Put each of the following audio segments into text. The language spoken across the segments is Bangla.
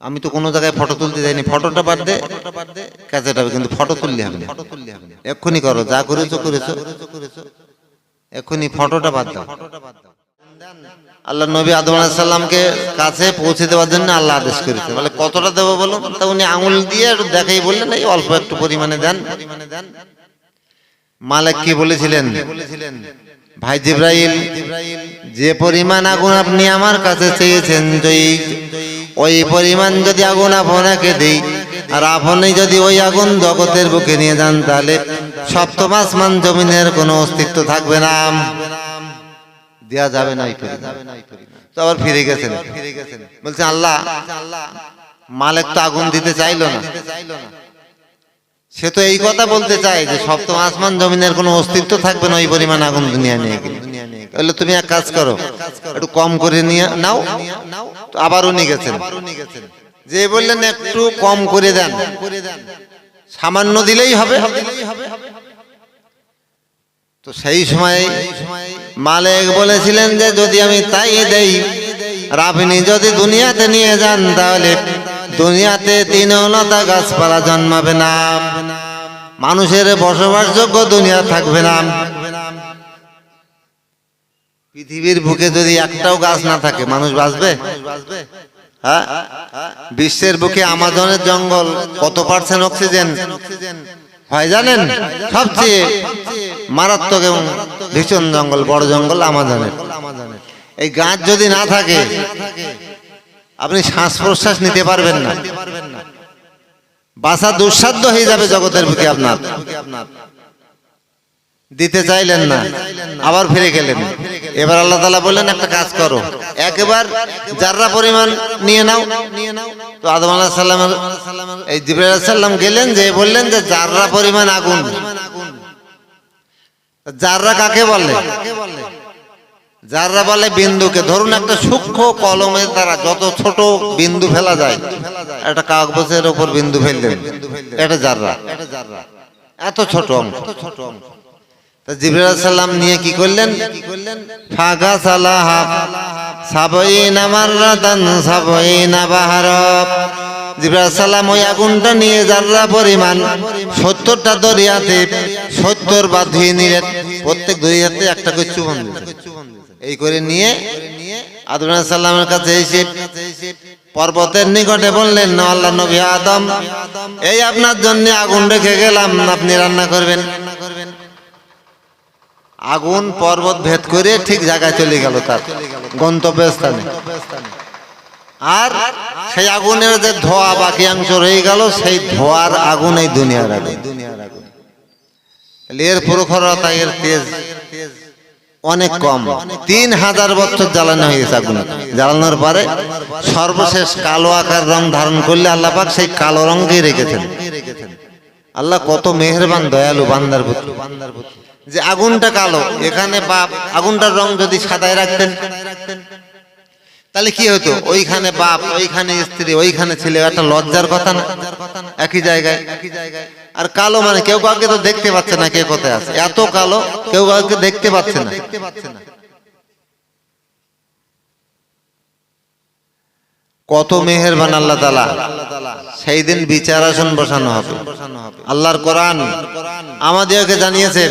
আমি তো কোনো জায়গায় ফটো তুলতে যাইনি। ফটোটা বাদ দে হবে, কিন্তু ফটো তুললে হবে এক্ষুনি করো, যা করেছ করেছ। এক্ষুনি ফটোটা বাদ দাও। আল্লাহ নবী আদম সাল্লামকে কাছে পৌঁছে দেওয়ার জন্য আল্লাহ আদেশ করেছে। বলে, কতটা দেবো বলো? তা উনি আঙুল দিয়ে একটু দেখাই বললেন, এই অল্প একটু পরিমাণে দেন। মালিক কি বলেছিলেন? ভাই জিব্রাইল, যে পরিমাণ আগুন আপনি আমার কাছে চেয়েছেন যদি ওই পরিমাণ যদি আগুন আপনাকে দেই আর আপনি যদি ওই আগুন জগতের বুকে নিয়ে যান তাহলে সপ্তম আসমান জমিনের কোনো অস্তিত্ব থাকবে না। দেয়া যাবে না। তো আবার ফিরে গেছেন। বলছে আল্লাহ মালিক তো আগুন দিতে চাইলো না। সে তো এই কথা বলতে চায় যে সপ্তম আসমান জমিনের কোনো অস্তিত্ব থাকবে না ওই পরিমাণ আগুন দুনিয়া নিয়ে গেলে। তাহলে তুমি এক কাজ করো, একটু কম করে নিয়ে নাও আবার উনি গেছেন। যে বললেন একটু কম করে দেন, সামান্য দিলেই হবে। তো সেই সময় মালিক বলেছিলেন যে, যদি আমি তাই দেই আপনি যদি দুনিয়াতে নিয়ে যান, তাহলে দুনিয়াতে তৃণলতা গাছপালা জন্মাবে না। মানুষের বসবাসযোগ্য দুনিয়া থাকবে না। পৃথিবীর বুকে যদি একটাও গাছ না থাকে, মানুষ বাঁচবে? হ্যাঁ? বিশ্বের বুকে আমাজনের জঙ্গল, কত পার্সেন্ট অক্সিজেন হয় জানেন? সবচেয়ে মারাত্মক এবং ভীষণ জঙ্গল, বড় জঙ্গল আমাজনের। এই গাছ যদি না থাকে, আপনি শ্বাস প্রশ্বাস নিতে পারবেন না। বাসা দুঃসাধ্য হয়ে যাবে জগতের বুকে আপনার। দিতে চাইলেন না, আবার ফিরে গেলেন। এবার আল্লাহ তালা বললেন, একটা কাজ করো। একবার যাররা পরিমাণ নিয়ে নাও। নিয়ে নাও তো আদম আল্লাহ সাল্লাম এই জিবরাইল সাল্লাম গেলেন যে, বললেন যে, যাররা পরিমাণ আগুন, যাররা কাকে বলে? যাররা বলে বিন্দুকে। ধরুন একটা সূক্ষ্ম কলমের দ্বারা যত ছোট বিন্দু ফেলা যায়, একটা কাগজের ওপর বিন্দু ফেললেন, এটা যাররা। এত ছোট ছোট অঙ্ক তা নিয়ে কি করলেন? ওই আগুনটা নিয়ে পরিমাণ সত্তরটা দরিয়াতে সত্তর বা ধুয়ে নিলেন। প্রত্যেক দরিয়াতে একটা করে চুবন এই করে নিয়ে আদম সাল্লামের কাছে এসে পর্বতের নিকটে বললেন "না, আল্লাহ নবী আদম এই আপনার জন্য আগুন রেখে গেলাম আপনি রান্না করবেন। আগুন পর্বত ভেদ করে ঠিক জায়গায় চলে গেল তার গন্তব্যস্থানে। আর সেই আগুনের যে ধোয়া বাকি অংশ রয়ে গেল, সেই ধোয়ার আগুন এই দুনিয়ার আগুন। এর প্রখরতা, এর তেজ অনেক কম। তিন হাজার বছর জ্বালানো হয়ে গেছে আগুন। জ্বালানোর পরে সর্বশেষ কালো আকার রং ধারণ করলে আল্লাহ পাক সেই কালো রঙকেই রেখেছেন। আল্লাহ কত মেহেরবান, দয়ালু, বান্দার প্রতি যে আগুনটা কালো, এখানে বাপ আগুনটার রং যদি সাদায় রাখতেন, তাহলে কি হতো? ওইখানে বাপ, ওইখানে স্ত্রী, ওইখানে ছেলে, একটা লজ্জার কথা না? একই জায়গায়। আর কালো মানে কেউ কাউকে তো দেখতে পাচ্ছে না কে কোথায় আছে। এত কালো, কেউ কাউকে দেখতে পাচ্ছে না। দেখতে পাচ্ছে না কত মেহেরবান আল্লাহ তালা সেই দিন বিচার আসন বসানো হবে। আল্লাহর কোরআন আমাদেরকে জানিয়েছেন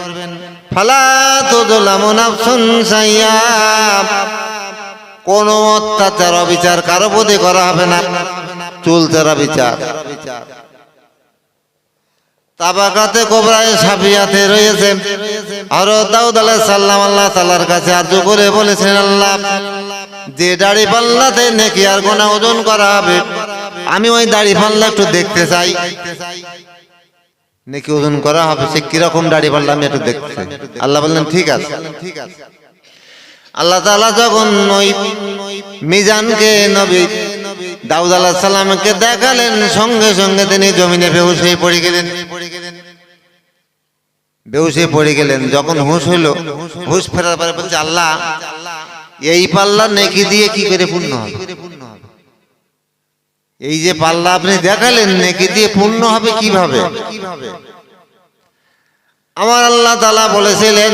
ফালা তুযলামু নাফসুন সাইয়্যা কোন অত্যাচার, অবিচার কারও প্রতি করা হবে না। চুলচেরা বিচার। তাবাকাতে কোবরায় সাফিয়াতে রয়েছে। আর দাউদ আলাইহিস সালাম আল্লাহ তাআলার কাছে আরজু করে বলেছেন, আল্লাহ, যে দাড়ি পাল্লাতে নেকি আর গোনা ওজন করা হবে। আমি ওই দাড়ি পাল্লা একটু দেখতে চাই। নেকি ওজন করা হবে সে কীরকম দাড়ি পাল্লা আমি একটু দেখতে। আল্লাহ বললেন, ঠিক আছে। ঠিক আছে আল্লাহ তাআলা যখন ওই মিজানকে, নবী দাউদ আলাহ সাল্লামকে দেখালেন, সঙ্গে সঙ্গে তিনি জমিনে বেহুশ হয়ে পড়ে গেলেন। বেহুশ হয়ে পড়ে গেলেন। যখন হুঁশ হইল, হুঁশ ফেরার পরে বলছে, আল্লাহ, এই পাল্লা নেকি দিয়ে কি করে পূর্ণ হবে? এই যে পাল্লা আপনি দেখালেন, নেকি দিয়ে পূর্ণ হবে কীভাবে? আমার আল্লাহ তালা বলেছিলেন,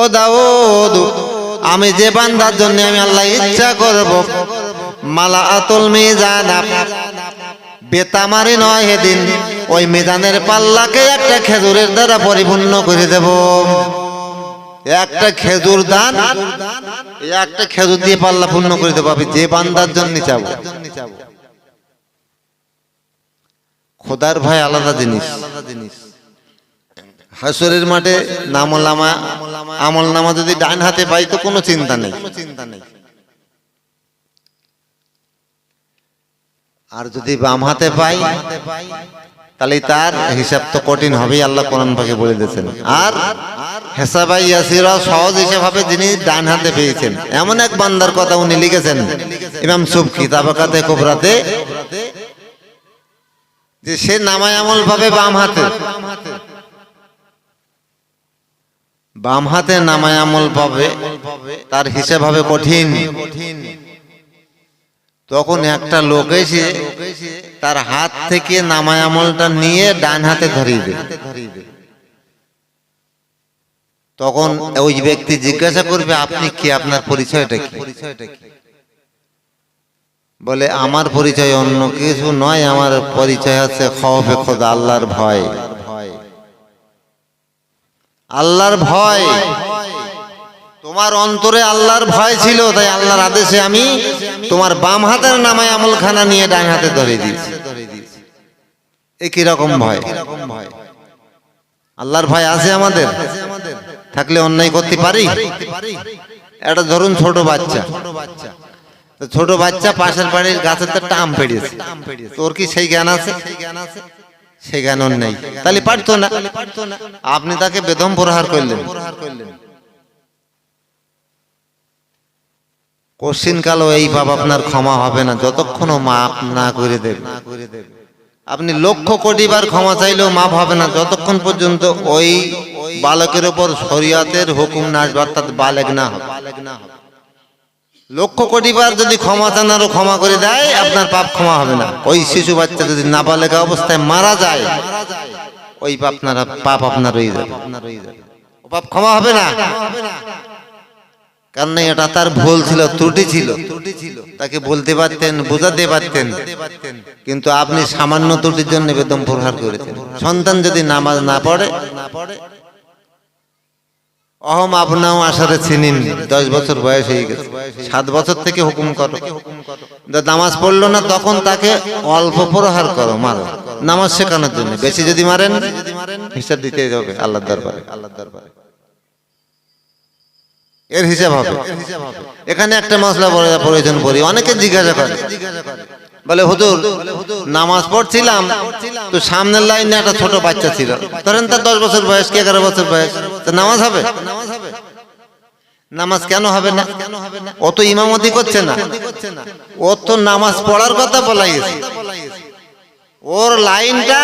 ও দাউদ, আমি যে বান্দার জন্য আমি আল্লাহ ইচ্ছা করব মালা আতুল মিজান, বেতামারি নয় সেদিন, ওই মিজানের পাল্লাকে একটা খেজুরের দ্বারা পরিপূর্ণ করে দেব। একটা খেজুর দান, একটা খেজুর দিয়ে পাল্লা পূর্ণ করে দেবো, আমি যে বান্দার জন্য চাবো। খোদার ভাই আলাদা জিনিস। হাসরের মাঠে নামলামা আমল নামা যদি ডান হাতে পাই তো কোনো চিন্তা নেই। চিন্তা নেই আর যদি বাম হাতে পাই, তাহলে তার হিসাব তো কঠিন হবেই, আল্লাহ কোরআন পাকে বলে দিয়েছেন। আর হেসাবাই ইয়াসিরা সহজ হিসাব যিনি ডান হাতে পেয়েছেন, এমন এক বান্দার কথা উনি লিখেছেন, ইমাম সুবকি তাবাকাতে কোবরাতে যে সে নামায় আমল পাবে বাম হাতে। বাম হাতে নামায় আমল পাবে, তার হিসাব হবে কঠিন। তখন একটা লোক এসে তার হাত থেকে নামায় আমলটা নিয়ে ডান হাতে ধরিয়ে দেবে। তখন ওই ব্যক্তি জিজ্ঞাসা করবে, আপনি কি? আপনার পরিচয়টা পরিচয়টা কি? বলে, আমার পরিচয় অন্য কিছু নয়, আমার পরিচয় আছে খওফে খোদা, আল্লাহর ভয়। আল্লাহর ভয়। তোমার অন্তরে আল্লাহর ভয় ছিল, তাই আল্লাহর আদেশে আমি তোমার বাম হাতের নামায় আমলখানা নিয়ে ডান হাতে ধরে দিয়েছি। এ কীরকম ভয়? আল্লাহর ভয় আছে আমাদের? থাকলে অন্যায় করতে পারি? এটা ধরুন ছোট বাচ্চা। তো ছোট বাচ্চা পাশের বাড়ির গাছের তো টাম পেড়িয়েছে তোর কি সেই জ্ঞান আছে? সেই জ্ঞান ওর নেই। তাহলে পারতো না। আপনি তাকে বেদম প্রহার করলেন। কোশ্চিন কালো, এই পাপ আপনার ক্ষমা হবে না। যতক্ষণ মাপ না করে দেবে। আপনি লক্ষ কোটি বার ক্ষমা চাইলেও মাপ হবে না। যতক্ষণ পর্যন্ত ওই বালকের উপর শরিয়াতের হুকুম না অর্থাৎ বালেগ না হবে। লক্ষ কোটি বার যদি ক্ষমা চান, আরও ক্ষমা করে দেয়, আপনার পাপ ক্ষমা হবে না। ওই শিশু বাচ্চা যদি নাবালেগা অবস্থায় মারা যায়, ওই পাপ আপনার পাপ আপনার রয়ে যাবে। পাপ ক্ষমা হবে না? কারণ এটা তার ভুল ছিল, ত্রুটি ছিল। তাকে বলতে পারতেন, বোঝাতে পারতেন। কিন্তু আপনি সামান্য ত্রুটির জন্য বেদম প্রহার করেছেন। সন্তান যদি নামাজ না পড়ে অহম আপনাও আসারে চিনিন। দশ বছর বয়স হয়ে গেছে। সাত বছর থেকে হুকুম করো। নামাজ পড়ল না, তখন তাকে অল্প প্রহার করো, মারো। নামাজ শেখানোর জন্য। বেশি যদি মারেন, হিসাব দিতে হবে আল্লাহ দরবারে। আল্লাহ দরবারে এর হিসাব হবে। এখানে একটা মশলা প্রয়োজন পড়ি। অনেকে জিজ্ঞাসা করে। বলে, হুজুর, নামাজ পড়ছিলাম, তো সামনের লাইনে একটা ছোট বাচ্চা ছিল। ধরেন তার দশ বছর বয়স কি এগারো বছর বয়স? তো নামাজ হবে? নামাজ কেন হবে না? ও তো ইমামতি করছে না। ও তো নামাজ পড়ার কথা বলাই গেছে। ওর লাইনটা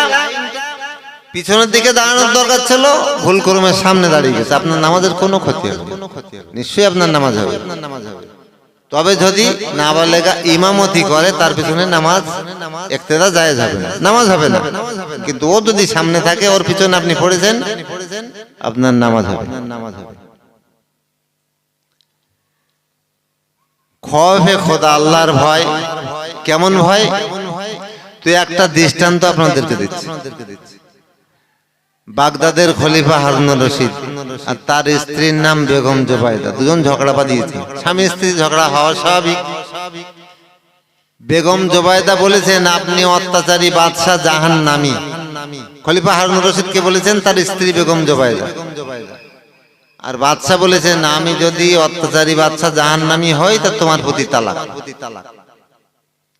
পিছনের দিকে দাঁড়ানোর দরকার ছিল, ভুল করমের সামনে দাঁড়িয়ে গেছে। আপনার নামাজের কোনো ক্ষতি হবে নিশ্চয়ই আপনার নামাজ হবে আপনার নামাজ হবে। তবে যদি নাবালেগা ইমামতি করে, তার পিছনে নামাজ একতেদা যায় যাবে নামাজ হবে না। কিন্তু ও যদি সামনে থাকে, ওর পিছনে আপনি পড়েছেন, আপনার নামাজ হবে। নামাজ হবে খোদা আল্লাহর ভয়। কেমন ভয়? তুই একটা দৃষ্টান্ত আপনাদেরকে দিচ্ছি। বাগদাদের খলিফা হারুন রশিদ। আর তার স্ত্রীর নাম বেগম জোবাইদা। দুজন ঝগড়া বাঁধিয়েছে স্বামী স্ত্রী ঝগড়া হওয়া স্বাভাবিক। বেগম জোবাইদা বলেছেন, আপনি অত্যাচারী বাদশাহ জাহান নামি খলিফা হারুন রশিদকে বলেছেন, তার স্ত্রী বেগম জোবাইদা। আর বাদশাহ বলেছেন, আমি যদি অত্যাচারী বাদশাহ জাহান নামি হই, তা তোমার প্রতি তালাক।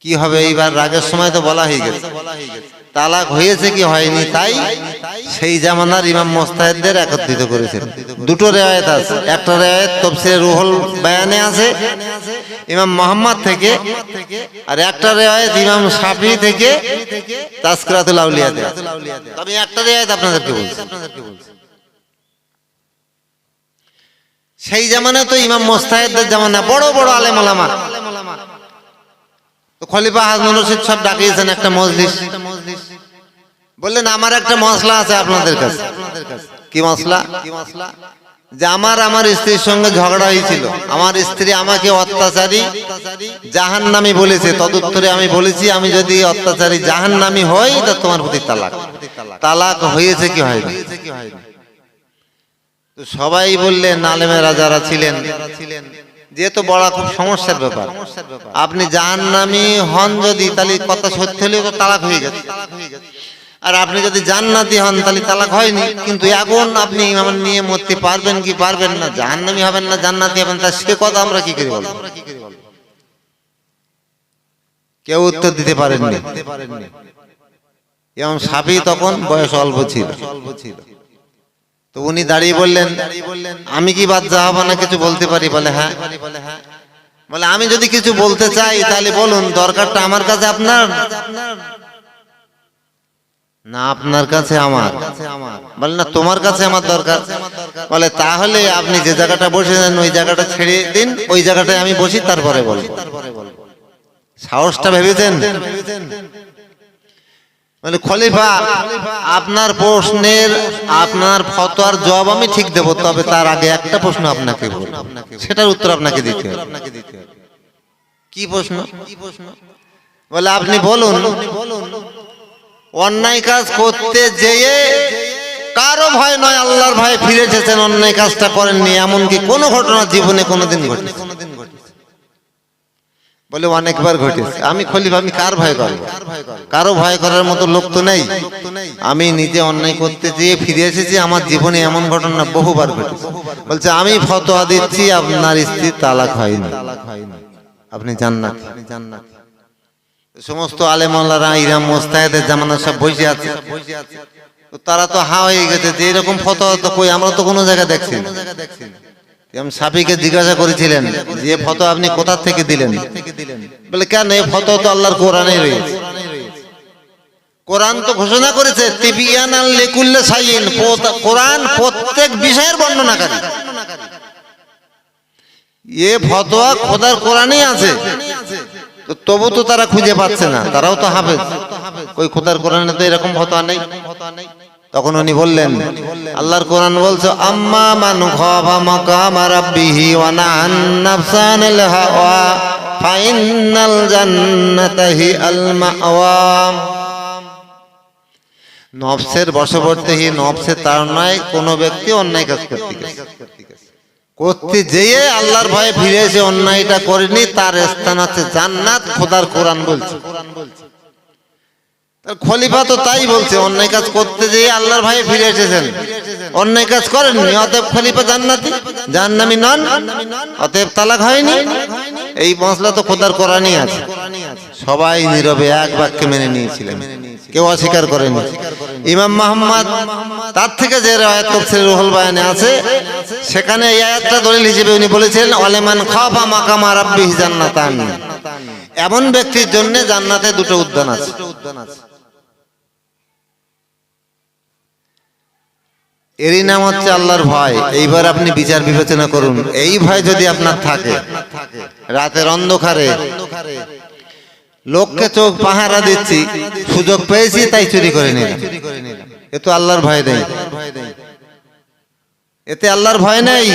কি হবে এইবার? রাগের সময় তো বলা হয়ে গেছে। তালাক হয়েছে কি হয়নি? তাই সেই জামানার ইমাম মোস্তাহেদদের একত্রিত করেছেন। দুটো রেওয়ায়ত আছে। একটা রেওয়ায়ত তফসিরে রুহুল বায়ানে আছে, ইমাম মোহাম্মদ থেকে, আর একটা রেওয়ায়ত ইমাম শাফি থেকে তাসকিরাতুল আউলিয়াতে। আমি একটা রেওয়ায়ত আপনাদেরকে বলছি। সেই জামানায় তো ইমাম মোস্তাহেদদের জামানা, বড় বড় আলেম আলামা। তো খলিফা হাজমুল রশিদ সব ডাকিয়েছেন একটা মজলিস। বললেন, আমার একটা মশলা আছে আপনাদের কাছে। কি মশলা? যে আমার আমার স্ত্রীর সঙ্গে ঝগড়া হয়েছিল। আমার স্ত্রী আমাকে অত্যাচারী জাহান নামি বলেছে। তদুত্তরে আমি বলেছি, আমি যদি অত্যাচারী জাহান নামি হই, তা তোমার প্রতি তালাক। তালাক হয়েছে কি হয়নি? সবাই বললেন, আলেমেরা যারা ছিলেন যেহেতু বড় খুব সমস্যার ব্যাপার। আপনি জাহান্নামি হন যদি তাহলে কথা সত্যি হলেও তো তালাক হয়ে গেছে। আর আপনি যদি জান্নাতি হন তাহলে তালাক হয়নি। কিন্তু এখন আপনি আমার নিয়ে মরতে পারবেন কি পারবেন না? জাহান্নামি হবেন না জান্নাতি হবেন তা সে কথা আমরা কি করে বলব? কেউ উত্তর দিতে পারেননি। এবং সাবি তখন বয়স অল্প ছিল। তো উনি দাঁড়িয়ে বললেন, আমি কি বাদ যা হব না কিছু বলতে পারি? বলে হ্যাঁ। বলে, আমি যদি কিছু বলতে চাই, তাহলে বলুন, দরকারটা আমার কাছে আপনার? না, আপনার কাছে আমার। বলে, না, তোমার কাছে আমার দরকার। বলে, তাহলে আপনি যে জায়গাটা বসেছেন, ওই জায়গাটা ছেড়ে দিন, ওই জায়গাটায় আমি বসি, তারপরে বলব। সাহসটা ভেবেছেন? মানে খলিফা আপনার প্রশ্নের আপনার ফতোয়ার জবাব আমি ঠিক দেব তবে তার আগে একটা প্রশ্ন আপনাকে বলব সেটার উত্তর আপনাকে দিতে হবে। কি প্রশ্ন? বলে আপনি বলুন অন্যায় কাজ করতে যেয়ে কারও ভয় নয় আল্লাহর ভয় ফিরে এসেছেন অন্যায় কাজটা করেননি এমনকি কোনো ঘটনা জীবনে কোনোদিন ঘটেছে বলে অনেকবার ঘটেছে। আমি খলিফা, আমি কার ভয় করব? কারও ভয় করার মতো লোক তো নেই। আমি নিজে অন্যায় করতে যেয়ে ফিরে এসেছি, আমার জীবনে এমন ঘটনা বহুবার ঘটেছে। বলছে, আমি ফতোয়া দিচ্ছি, আপনার স্ত্রী তালাক হয়নি। আপনি জান্নাত। জান্নাত সমস্ত আলেমাল্লারা ইরাম মোস্তাহেদের জামানা সব বসে আছে। তারা তো হা হয়ে গেছে যে এরকম ফতোয়া তো কই? আমরা তো কোনো জায়গায় দেখছি না। এম সাফিকে জিজ্ঞাসা করেছিলেন যে ফটো আপনি কোথা থেকে দিলেন? বলে, কেন এই ফটো তো আল্লাহর কোরআনে রয়েছে। কোরআন তো ঘোষণা করেছে, তিবিয়ান লিকুল্লে সাইন কোরআন প্রত্যেক বিষয়ের বর্ণনাকারী। এ ফতোয়া খোদার কোরআনেই আছে। তবু তো তারা খুঁজে পাচ্ছে না, তারাও তো হাফেজ। ওই খোদার কোরআনে তো এরকম ফতোয়া নেই? তখন উনি বললেন, আল্লাহর কোরআন বলছো, আম্মা মান খাফা মাকাম রাব্বিহি ওয়া নাহান নাফসানিল হাওয়া ফাইনাল জান্নাতা হি আল মাওয়া। নফসের বশবর্তী নফসের তাড়নায় কোনো ব্যক্তি অন্যায় কাজ করতে গেছে। করতে যেয়ে আল্লাহর ভয়ে ফিরে এসে অন্যায়টা করেনি, তার স্থান আছে জান্নাত, খোদার কোরআন বলছে। তার খলিফা তো তাই বলছে, অন্যায় কাজ করতে যেয়ে আল্লাহর ভাই ফিরে এসেছেন। অন্যায় কাজ করেননি, অতএব খলিফা জান্নাতি, জাহান্নামী নন, অতএব তালাক হয়নি। এই মশলা তো খোদার কোরআনই আছে। সবাই নীরবে এক বাক্যে মেনে নিয়েছিলেন। কেউ অস্বীকার করেনি। ইমাম মোহাম্মদ, তার থেকে যে রায়াত তফসির রুহুল বায়ানে আছে, সেখানে এই আয়াতটা দলিল হিসেবে উনি বলেছিলেন অলেমান খাফা মাকামা রাব্বিহি জান্নাতান। এমন ব্যক্তির জন্য জান্নাতে দুটো উদ্যান আছে। এরই নাম হচ্ছে আল্লাহর ভয়। এইবার আপনি বিচার বিবেচনা করুন। এই ভয় যদি আপনার থাকে, রাতের অন্ধকারে লোককে চোখ পাহারা দিচ্ছি, সুযোগ পেয়েছি, তাই চুরি করে নিলাম। এ তো আল্লাহর ভয় নেই। এতে আল্লাহর ভয় নেই।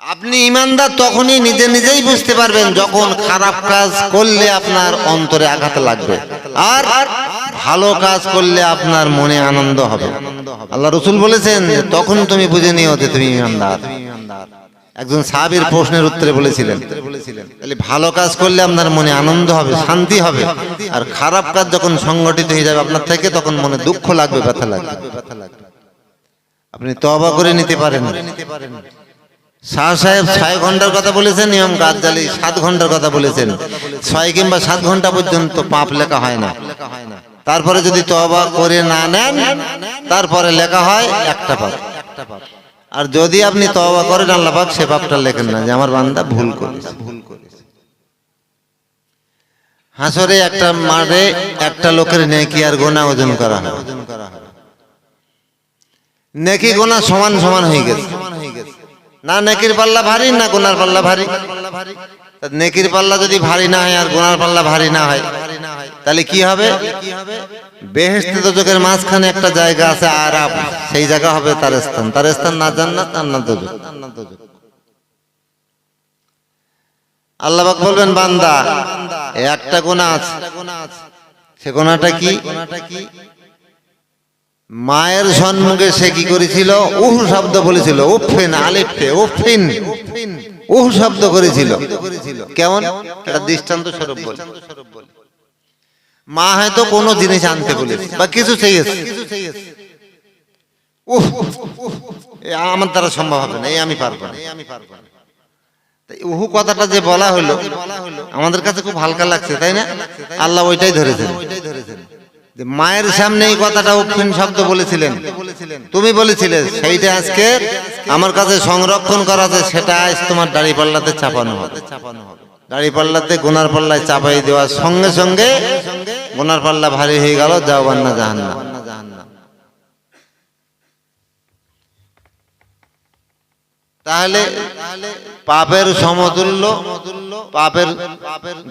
আপনি ইমানদার তখনই নিজে নিজেই বুঝতে পারবেন যখন খারাপ কাজ করলে আপনার অন্তরে আঘাত লাগবে। আর ভালো কাজ করলে আপনার মনে আনন্দ হবে। আল্লাহ রসুল বলেছেন তখন তুমি বুঝে নিও যে তুমি ইমানদার। একজন সাহাবীর প্রশ্নের উত্তরে বলেছিলেন, তাহলে ভালো কাজ করলে আপনার মনে আনন্দ হবে, শান্তি হবে। আর খারাপ কাজ যখন সংগঠিত হয়ে যাবে আপনার থেকে, তখন মনে দুঃখ লাগবে, ব্যথা লাগবে। আপনি তবা করে নিতে পারেন। শাহ সাহেব ছয় ঘণ্টার কথা বলেছেন নিয়ম গাজ্জালি সাত ঘণ্টার কথা বলেছেন। ছয় কিংবা সাত ঘণ্টা পর্যন্ত পাপ লেখা হয় না। তারপরে যদি তবা করে না নেন, তারপরে লেখা হয় একটা পাপ। আর যদি আপনি তবা করেন, আল্লাহ পাক সে পাপটা লেখেন না যে আমার বান্দা ভুল করেছে। ভুল করেছে হাসরে একটা মাঠে একটা লোকের নেকি আর গোনা ওজন করা হয়। ওজন করা হয় নেকি গোনা সমান সমান হয়ে গেছে। না নেকির পাল্লা ভারী, না গোনার পাল্লা ভারী। নেকির পাল্লা যদি ভারী না হয় আর গোনার পাল্লা ভারী না হয় তাহলে কি হবে? বেহেস্তে দোজকের মাঝখানে একটা জায়গা আছে আরাম সেই জায়গা হবে তার স্থান তার স্থান না জান্নাত, আর না দোজক বলবেন, বান্দা একটা আছে। সে কি? মায়ের সম্মুখে সে কি করেছিল? উহু শব্দ বলেছিল। উফিন আলিফে উফিন উহু শব্দ করেছিল। কেমন? একটা দৃষ্টান্ত স্বরূপ মা হয়তো কোনো জিনিস আনতে বলেছে, বা কিছু চেয়েছে। উহ আমার দ্বারা সম্ভব হবে না এই আমি পারব না। আমি পারব না উহু কথাটা যে বলা হলো আমাদের কাছে খুব হালকা লাগছে, তাই না? আল্লাহ ওইটাই ধরেছেন। যে মায়ের সামনে এই কথাটা উৎফিন শব্দ বলেছিলেন। তুমি বলেছিলে, সেইটা আজকে আমার কাছে সংরক্ষণ করা আছে সেটা আজ তোমার দাড়ি পাল্লাতে চাপানো হবে। দাড়ি পাল্লাতে গোনার পাল্লায় চাপাই দেওয়ার সঙ্গে সঙ্গে গোনার পাল্লা ভারী হয়ে গেল, যাও বান্না জাহান্নাম। তাহলে পাপের সমতুল্য, পাপের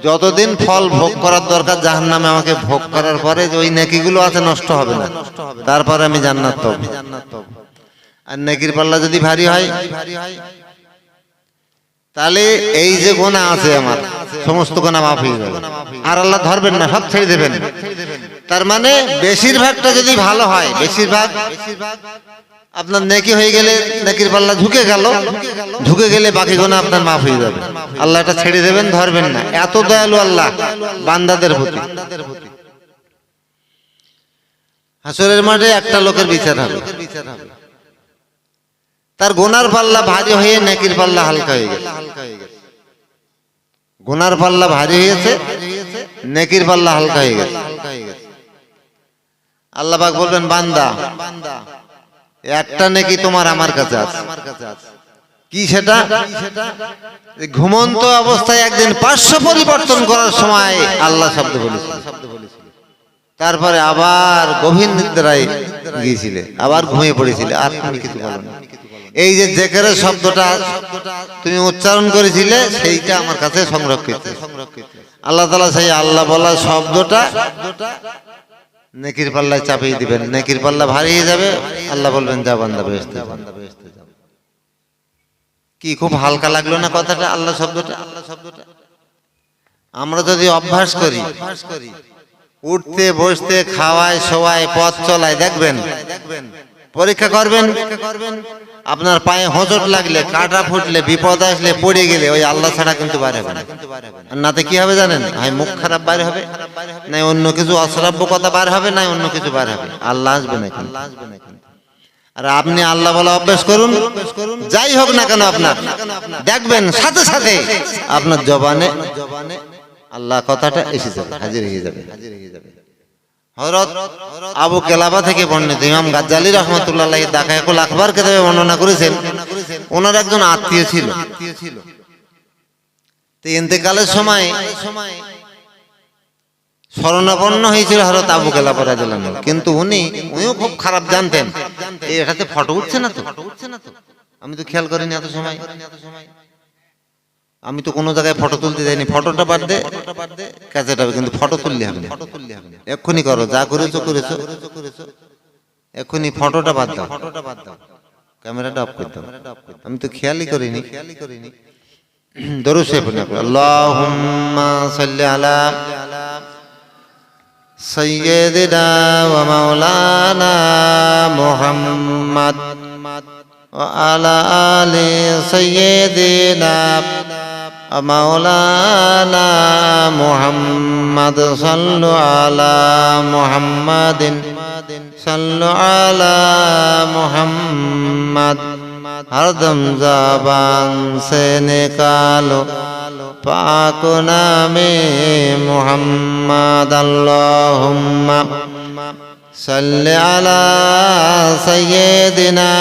যতদিন ফল ভোগ করার দরকার জাহান নামে আমাকে ভোগ করার পরে ওই নেকিগুলো আছে নষ্ট হবে না। তারপরে আমি জান্নাত পাবো। আর নেকির পাল্লা যদি ভারী হয়, তাহলে এই যে গোনা আছে আমার সমস্ত গোনা মাফ হয়ে যাবে। আর আল্লাহ ধরবেন না, সব ছেড়ে দেবেন। তার মানে বেশিরভাগটা যদি ভালো হয়, বেশিরভাগ আপনার নেকি হয়ে গেলে নেকির পাল্লা ঝুঁকে গেল, ঝুঁকে গেলে বাকি গোনা আপনার মাফ হয়ে যাবে। আল্লাহ এটা ছেড়ে দেবেন, ধরবেন না। এত দয়ালু আল্লাহ বান্দাদের প্রতি। হাসরের মাঠে একটা লোকের বিচার হবে। তার গোনার পাল্লা ভারী হয়ে নেকির পাল্লা হালকা হয়ে গেছে। গোনার পাল্লা ভারী হয়েছে, নেকির পাল্লা হালকা হয়ে গেছে। আল্লাহ পাক বলবেন, বান্দা, একটা নেকি তোমার আমার কাছে আছে। কি সেটা? ঘুমন্ত অবস্থায় একদিন পার্শ্ব পরিবর্তন করার সময় আল্লাহ শব্দ বলেছিল। তারপরে আবার গভীর নিদ্রায় গিয়েছিলে, আবার ঘুমিয়ে পড়েছিলে, আর কিছু বলো না। এই যে জেকের শব্দটা তুমি উচ্চারণ করেছিলে, সেইটা আমার কাছে সংরক্ষিত। আল্লাহ তালা সেই আল্লাহ বলা শব্দটা নেকির পাল্লায় চাপিয়ে দিবেন। নেকির পাল্লা ভারী যাবে। আল্লাহ বলবেন, যা বেহেস্তে কি খুব হালকা লাগল না কথাটা আল্লাহ শব্দটা আল্লাহ শব্দটা? আমরা যদি অভ্যাস করি, উঠতে, বসতে, খাওয়ায়, শোয়ায়, পথ চলায়, দেখবেন পরীক্ষা করবেন। আপনার পায়ে হোঁচট লাগলে, কাটা ফুটলে, বিপদ আসলে পড়ে গেলে ওই আল্লাহ ছাড়া কিন্তু বাইরে হবে না। আর নাতে কি হবে জানেন? হয় মুখ খারাপ বাইরে হবে। না অন্য কিছু অশ্রাব্য কথা বার হবে না অন্য কিছু বার হবে। আল্লাহ আসবে না কিন্তু আর আপনি আল্লাহ বলা অভ্যাস করুন। যাই হোক না কেন আপনার, দেখবেন সাথে সাথে আপনার জবানে আল্লাহ কথাটা এসে যাবে হাজির হয়ে যাবে, হাজির হয়ে যাবে। আবু কেলাবা থেকে বর্ণিত ইমাম গাজ্জালি রহমতুল্লাহ আকবর কেতাবে বর্ণনা করেছেন, ওনার একজন আত্মীয় ছিল। ইন্তেকালের সময় শরণাপন্ন হয়েছিল হরত আবু কেলাবা রাদিয়াল্লাহু কিন্তু উনি, উনিও খুব খারাপ জানতেন। এটাতে ফটো উঠছে না তো? আমি তো খেয়াল করিনি এত সময়। আমি তো কোনো জায়গায় ফটো তুলতে যাইনি। ফটোটা বাদ দে। কাজে যাবে কিন্তু ফটো তুললে হবে ফটো এক্ষুনি করো, যা করেছ করেছ। এক্ষুনি ফটোটা বাদ দাও। ফটোটা বাদ দাও ক্যামেরাটা অফ করে দাও। আমি তো খেয়ালই করিনি। খেয়ালই করিনি দরুদ শরীফ না করো আল্লাহুম্মা সাল্লি আলা সাইয়্যিদিনা ওয়া মাওলানা মুহাম্মাদ ওয়া আলা আলি مولانا محمد صلوا على محمد صلوا على محمد ہر دم زبان سے نکالو پاک نام محمد اللہم صل علی سیدنا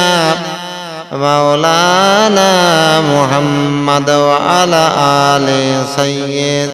مولانا محمد وعلى آل سيد